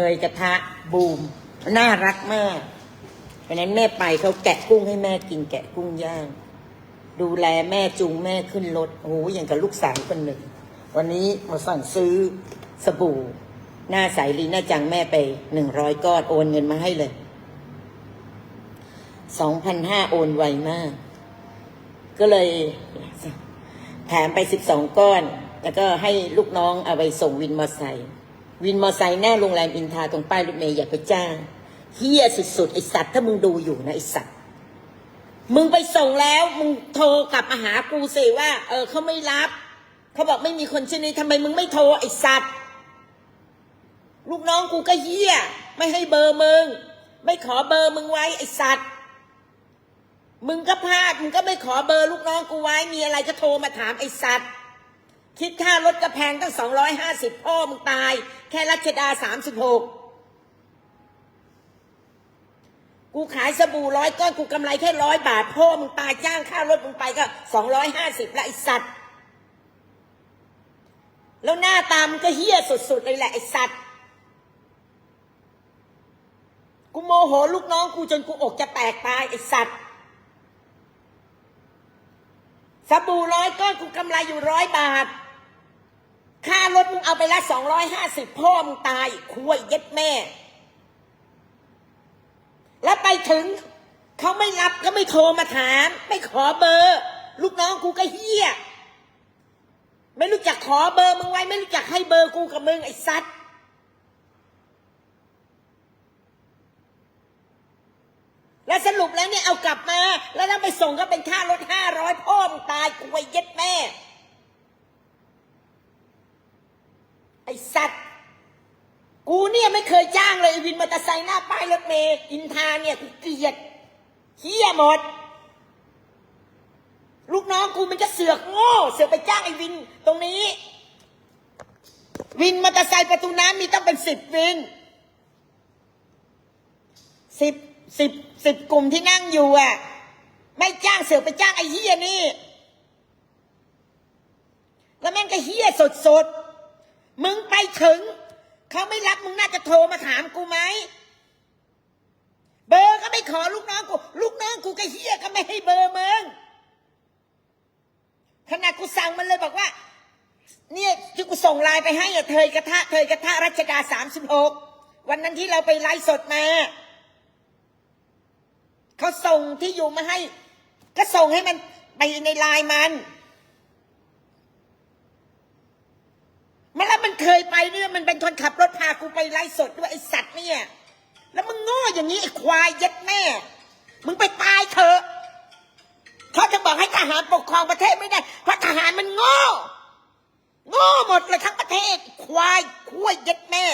เคยกระทะบูม น่ารักมากวันนั้นแม่ไปเขาแกะกุ้งให้แม่กินแกะกุ้งย่าง ดูแลแม่จูงแม่ขึ้นรถโอ้โหอย่างกับลูกสาวคนหนึ่ง วันนี้มาสั่งซื้อสบู่ หน้าใสลีน่าจังแม่ไปหนึ่งร้อยก้อนโอนเงินมาให้เลยสองพันห้าโอนไวมาก ก็เลยแถมไปสิบสองก้อน แล้วก็ให้ลูกน้องเอาไปส่งวินมอไซค์ วินมอไซค์หน้าโรงแรมอินทาตรงป้ายรถเมย์อย่าไปจ้างเฮี้ยสุดๆไอสัตว์ถ้ามึงดูอยู่นะไอสัตว์มึงไปส่งแล้ว มึงโทรกลับมาหากูสิว่า เออเขาไม่รับเขาบอกไม่มีคนชื่อนี้ทำไมมึงไม่โทรไอสัตว์ลูกน้องกูก็เหี้ย ไม่ให้เบอร์มึง ไม่ขอเบอร์มึงไว้ไอสัตว์มึงก็พลาดมึงก็ไม่ขอเบอร์ลูกน้องกูไว้มีอะไรก็โทรมาถามไอสัตว์ คิดค่ารถกระแพงตั้งสองร้อยห้าสิบพ่อมึงตาย แค่รัชดาสามสิบหกกูขายสบู่ร้อยก้อนกูกำไรแค่ร้อยบาทพ่อมึงตายจ้างค่ารถมึงไปก็สองร้อยห้าสิบละไอสัตว์ แล้วหน้าตามึงก็เฮี้ยสุดๆเลยแหละไอสัตว์กูโมโหลูกน้องกูจนกูอกจะแตกตายไอสัตว์สบู่ร้อยก้อนกูกำไรอยู่ร้อยบาท ค่ารถมึงเอาไปละสองร้อยห้าสิบพ่อมึงตายคุยเย็ดแม่ แล้วไปถึงเขาไม่รับก็ไม่โทรมาถาม ไม่ขอเบอร์ ลูกน้องกูก็เฮี้ย ไม่รู้จักขอเบอร์มึงไว้ ไม่รู้จักให้เบอร์กูกับมึงไอ้สัตว์แล้วสรุปแล้วเนี่ยเอากลับมา แล้วถ้าไปส่งก็เป็นค่ารถห้าร้อยพ่อมึงตายกูไว้เย็ดแม่ ไอ้ สัตว์ กูเนี่ยไม่เคยจ้างเลยไอ้วินมอเตอร์ไซค์หน้าป้ายรถเมย์อินทาเนี่ยกูเกลียดเฮียหมด ลูกน้องกูมันจะเสือกโง่เสือกไปจ้างไอ้วินตรงนี้ วินมอเตอร์ไซค์ประตูน้ำมีต้องเป็นสิบวินสิบสิบสิบกลุ่มที่นั่งอยู่อะ ไม่จ้างเสือกไปจ้างไอ้เฮียนี่แล้วแม่งก็เฮี้ยสดๆ มึงไป ถึง เขาไม่รับมึงน่าจะโทรมาถามกูไหม เบอร์ก็ไม่ขอลูกน้องกู ลูกน้องกูก็เฮียก็ไม่ให้เบอร์มึงขนาดกูสั่งมันเลยบอกว่า เนี่ยที่กูส่งไลน์ไปให้อะเทยกระทะเทยกระทะรัชดาสามสิบหกวันนั้นที่เราไปไลฟ์สดมาเขาส่งที่อยู่มาให้ ก็ส่งให้มันไปในไลน์มัน มาแล้วมันเคยไปเนี่ยมันเป็นคนขับรถพากูไปไล่สดด้วยไอสัตว์เนี่ย แล้วมึงโง่อย่างนี้ไอควายยัดแม่ มึงไปตายเถอะเขาจะบอกให้ทหารปกครองประเทศไม่ได้ เพราะทหารมันโง่ โง่หมดเลยทั้งประเทศ ควายควายยัดแม่